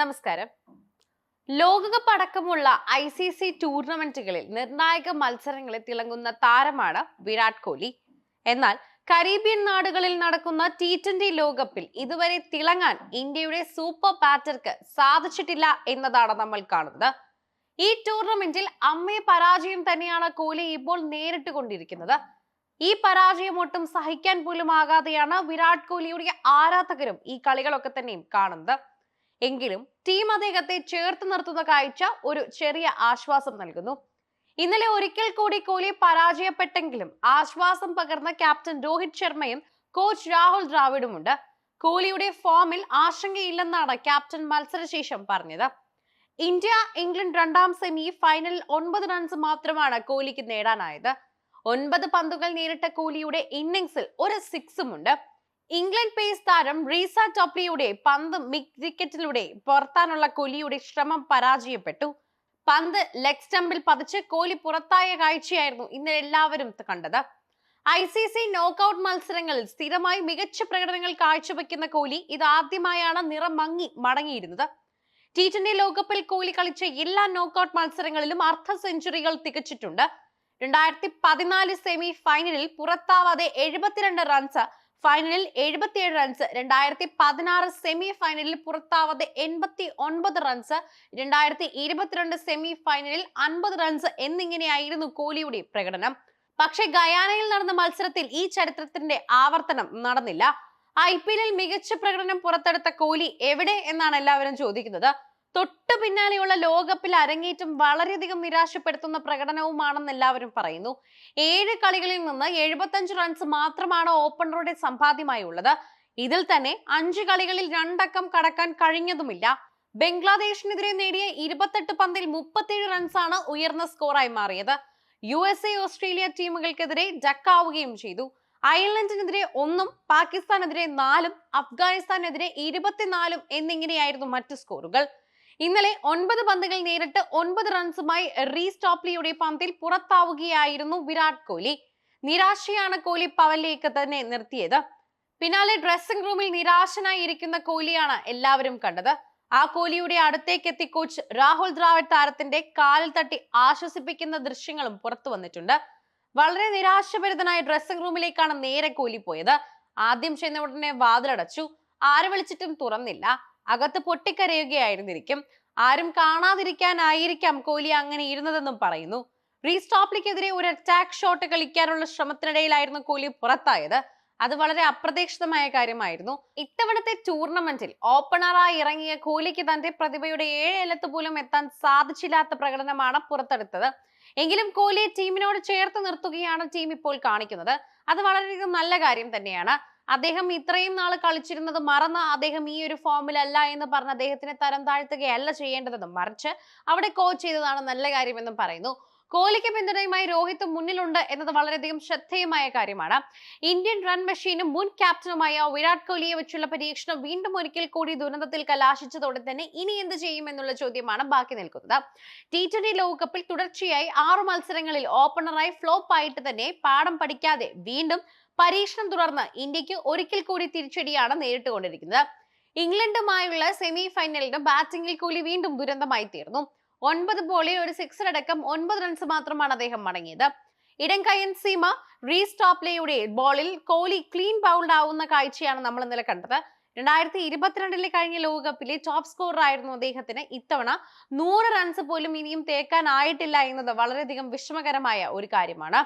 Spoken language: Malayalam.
നമസ്കാരം. ലോകകപ്പ് അടക്കമുള്ള ഐ സി സി ടൂർണമെന്റുകളിൽ നിർണായക മത്സരങ്ങളിൽ തിളങ്ങുന്ന താരമാണ് വിരാട് കോഹ്ലി എന്നാൽ കരീബിയൻ നാടുകളിൽ നടക്കുന്ന ടി ട്വന്റി ലോകകപ്പിൽ ഇതുവരെ തിളങ്ങാൻ ഇന്ത്യയുടെ സൂപ്പർ ബാറ്റർക്ക് സാധിച്ചിട്ടില്ല എന്നതാണ് നമ്മൾ കാണുന്നത്. ഈ ടൂർണമെന്റിൽ അമ്മയെ പരാജയം തന്നെയാണ് കോഹ്ലി ഇപ്പോൾ നേരിട്ട് കൊണ്ടിരിക്കുന്നത്. ഈ പരാജയം ഒട്ടും സഹിക്കാൻ പോലും ആകാതെയാണ് വിരാട് കോഹ്ലിയുടെ ആരാധകരും ഈ കളികളൊക്കെ തന്നെയും കാണുന്നത്. എങ്കിലും ടീം അദ്ദേഹത്തെ ചേർത്ത് നിർത്തുന്ന കാഴ്ച ഒരു ചെറിയ ആശ്വാസം നൽകുന്നു. ഇന്നലെ ഒരിക്കൽ കൂടി കോഹ്ലി പരാജയപ്പെട്ടെങ്കിലും ആശ്വാസം പകർന്ന ക്യാപ്റ്റൻ രോഹിത് ശർമ്മയും കോച്ച് രാഹുൽ ദ്രാവിഡുമുണ്ട്. കോഹ്ലിയുടെ ഫോമിൽ ആശങ്കയില്ലെന്നാണ് ക്യാപ്റ്റൻ മത്സരശേഷം പറഞ്ഞത്. ഇന്ത്യ ഇംഗ്ലണ്ട് രണ്ടാം സെമി ഫൈനലിൽ ഒൻപത് റൺസ് മാത്രമാണ് കോഹ്ലിക്ക് നേടാനായത്. ഒൻപത് പന്തുകൾ നേരിട്ട കോഹ്ലിയുടെ ഇന്നിംഗ്സിൽ ഒരു സിക്സും ഉണ്ട് ഇംഗ്ലണ്ട് പേസ് താരം റീസ ടോപ്ലിയുടെ പന്ത് മിക് വിക്കറ്റിലൂടെ പുറത്താനുള്ള കോഹ്ലിയുടെ ശ്രമം പരാജയപ്പെട്ടു. പന്ത് ലെഗ് സ്റ്റമ്പിൽ പതിച്ച് കോലി പുറത്തായ കാഴ്ചയായിരുന്നു ഇന്നലെ എല്ലാവരും കണ്ടത്. ഐ സി സി നോക്കൌട്ട് മത്സരങ്ങളിൽ സ്ഥിരമായി മികച്ച പ്രകടനങ്ങൾ കാഴ്ചവെക്കുന്ന കോഹ്ലി ഇതാദ്യമായാണ് നിറം മങ്ങി മടങ്ങിയിരുന്നത്. ടി ട്വന്റി ലോകകപ്പിൽ കോലി കളിച്ച എല്ലാ നോക്കൌട്ട് മത്സരങ്ങളിലും അർദ്ധ സെഞ്ചുറികൾ തികച്ചിട്ടുണ്ട്. രണ്ടായിരത്തി പതിനാല് സെമി ഫൈനലിൽ പുറത്താവാതെ എഴുപത്തിരണ്ട് റൺസ് ഫൈനലിൽ എഴുപത്തിയേഴ് റൺസ് രണ്ടായിരത്തി പതിനാറ് സെമി ഫൈനലിൽ പുറത്താവാതെ എൺപത്തി ഒൻപത് റൺസ് രണ്ടായിരത്തി ഇരുപത്തിരണ്ട് സെമി ഫൈനലിൽ അൻപത് റൺസ് എന്നിങ്ങനെയായിരുന്നു കോഹ്ലിയുടെ പ്രകടനം. പക്ഷെ ഗയാനയിൽ നടന്ന മത്സരത്തിൽ ഈ ചരിത്രത്തിന്റെ ആവർത്തനം നടന്നില്ല. ഐ പി എല്ലിൽ മികച്ച പ്രകടനം പുറത്തെടുത്ത കോഹ്ലി എവിടെ എന്നാണ് എല്ലാവരും ചോദിക്കുന്നത്. തൊട്ടു പിന്നാലെയുള്ള ലോകകപ്പിൽ അരങ്ങേറ്റം വളരെയധികം നിരാശപ്പെടുത്തുന്ന പ്രകടനവുമാണെന്ന് എല്ലാവരും പറയുന്നു. ഏഴ് കളികളിൽ നിന്ന് എഴുപത്തഞ്ച് റൺസ് മാത്രമാണ് ഓപ്പണറുടെ സമ്പാദ്യമായി ഉള്ളത്. ഇതിൽ തന്നെ അഞ്ച് കളികളിൽ രണ്ടക്കം കടക്കാൻ കഴിഞ്ഞതുമില്ല. ബംഗ്ലാദേശിനെതിരെ നേടിയ ഇരുപത്തെട്ട് പന്തിൽ മുപ്പത്തിയേഴ് റൺസാണ് ഉയർന്ന സ്കോറായി മാറിയത്. യു എസ് എ ഓസ്ട്രേലിയ ടീമുകൾക്കെതിരെ ഡക്കാവുകയും ചെയ്തു. അയർലൻഡിനെതിരെ ഒന്നും പാകിസ്ഥാനെതിരെ നാലും അഫ്ഗാനിസ്ഥാനെതിരെ ഇരുപത്തിനാലും എന്നിങ്ങനെയായിരുന്നു മറ്റു സ്കോറുകൾ ഇന്നലെ ഒൻപത് പന്തുകൾ നേരിട്ട് ഒൻപത് റൺസുമായി റീസ്റ്റോപ്ലിയുടെ പന്തിൽ പുറത്താവുകയായിരുന്നു വിരാട് കോഹ്ലി. നിരാശയാണ് കോഹ്ലി പവലിലേക്ക് തന്നെ നിർത്തിയത്. പിന്നാലെ ഡ്രസ്സിംഗ് റൂമിൽ നിരാശനായി ഇരിക്കുന്ന കോഹ്ലിയാണ് എല്ലാവരും കണ്ടത്. ആ കോഹ്ലിയുടെ അടുത്തേക്ക് എത്തി കോച്ച് രാഹുൽ ദ്രാവിഡ് താരത്തിന്റെ കാലിൽ തട്ടി ആശ്വസിപ്പിക്കുന്ന ദൃശ്യങ്ങളും പുറത്തു വന്നിട്ടുണ്ട്. വളരെ നിരാശഭരിതനായ ഡ്രസ്സിംഗ് റൂമിലേക്കാണ് നേരെ കോഹ്ലി പോയത്. ആദ്യം ചെന്ന ഉടനെ വാതിലടച്ചു. ആരെ വിളിച്ചിട്ടും തുറന്നില്ല. അകത്ത് പൊട്ടിക്കരയുകയായിരുന്നിരിക്കും. ആരും കാണാതിരിക്കാനായിരിക്കാം കോഹ്ലി അങ്ങനെ ഇരുന്നതെന്നും പറയുന്നു. റീസ്റ്റോപ്ലിക്കെതിരെ ഒരു അറ്റാക്ക് ഷോട്ട് കളിക്കാനുള്ള ശ്രമത്തിനിടയിലായിരുന്നു കോഹ്ലി പുറത്തായത്. അത് വളരെ അപ്രതീക്ഷിതമായ കാര്യമായിരുന്നു. ഇത്തവണത്തെ ടൂർണമെന്റിൽ ഓപ്പണറായി ഇറങ്ങിയ കോഹ്ലിക്ക് തന്റെ പ്രതിഭയുടെ ഏഴ് ഇലത്ത് പോലും എത്താൻ സാധിച്ചില്ലാത്ത പ്രകടനമാണ് പുറത്തെടുത്തത്. എങ്കിലും കോഹ്ലിയെ ടീമിനോട് ചേർത്ത് നിർത്തുകയാണ് ടീം ഇപ്പോൾ കാണിക്കുന്നത്. അത് വളരെയധികം നല്ല കാര്യം തന്നെയാണ്. അദ്ദേഹം ഇത്രയും നാൾ കളിച്ചിരുന്നത് മറന്ന് അദ്ദേഹം ഈ ഒരു ഫോമിലല്ല എന്ന് പറഞ്ഞ് അദ്ദേഹത്തിനെ തരം താഴ്ത്തുകയല്ല ചെയ്യേണ്ടതെന്നും മറിച്ച് അവിടെ കോച്ച് ചെയ്തതാണ് നല്ല കാര്യമെന്നും പറയുന്നു. കോഹ്ലിക്ക് പിന്തുണയുമായി രോഹിത് മുന്നിലുണ്ട് എന്നത് വളരെയധികം ശ്രദ്ധേയമായ കാര്യമാണ്. ഇന്ത്യൻ റൺ മെഷീനും മുൻ ക്യാപ്റ്റനുമായ വിരാട് കോഹ്ലിയെ വെച്ചുള്ള പരീക്ഷണം വീണ്ടും ഒരിക്കൽ കൂടി ദുരന്തത്തിൽ കലാശിച്ചതോടെ തന്നെ ഇനി എന്ത് ചെയ്യും എന്നുള്ള ചോദ്യമാണ് ബാക്കി നിൽക്കുന്നത്. ടി ട്വന്റി ലോകകപ്പിൽ തുടർച്ചയായി ആറു മത്സരങ്ങളിൽ ഓപ്പണറായി ഫ്ലോപ്പ് ആയിട്ട് തന്നെ പാഠം പഠിക്കാതെ വീണ്ടും പരീക്ഷണം തുടർന്ന് ഇന്ത്യയ്ക്ക് ഒരിക്കൽ കൂടി തിരിച്ചടിയാണ് നേരിട്ടുകൊണ്ടിരിക്കുന്നത്. ഇംഗ്ലണ്ടുമായുള്ള സെമി ഫൈനലിന് ബാറ്റിംഗിൽ കൂലി വീണ്ടും ദുരന്തമായി തീർന്നു. ഒൻപത് ബോളിൽ ഒരു സിക്സർ അടക്കം ഒൻപത് റൺസ് മാത്രമാണ് അദ്ദേഹം മടങ്ങിയത് ഇടം കയ്യൻ സീമ റീസ്റ്റോപ്ലയുടെ ബോളിൽ കോഹ്ലി ക്ലീൻ ബൗൾഡ് ആവുന്ന കാഴ്ചയാണ് നമ്മൾ ഇന്നലെ കണ്ടത്. രണ്ടായിരത്തി ഇരുപത്തിരണ്ടിലെ കഴിഞ്ഞ ലോകകപ്പിലെ ടോപ്പ് സ്കോറർ ആയിരുന്നു അദ്ദേഹത്തിന് ഇത്തവണ നൂറ് റൺസ് പോലും ഇനിയും തേക്കാനായിട്ടില്ല എന്നത് വളരെയധികം വിഷമകരമായ ഒരു കാര്യമാണ്.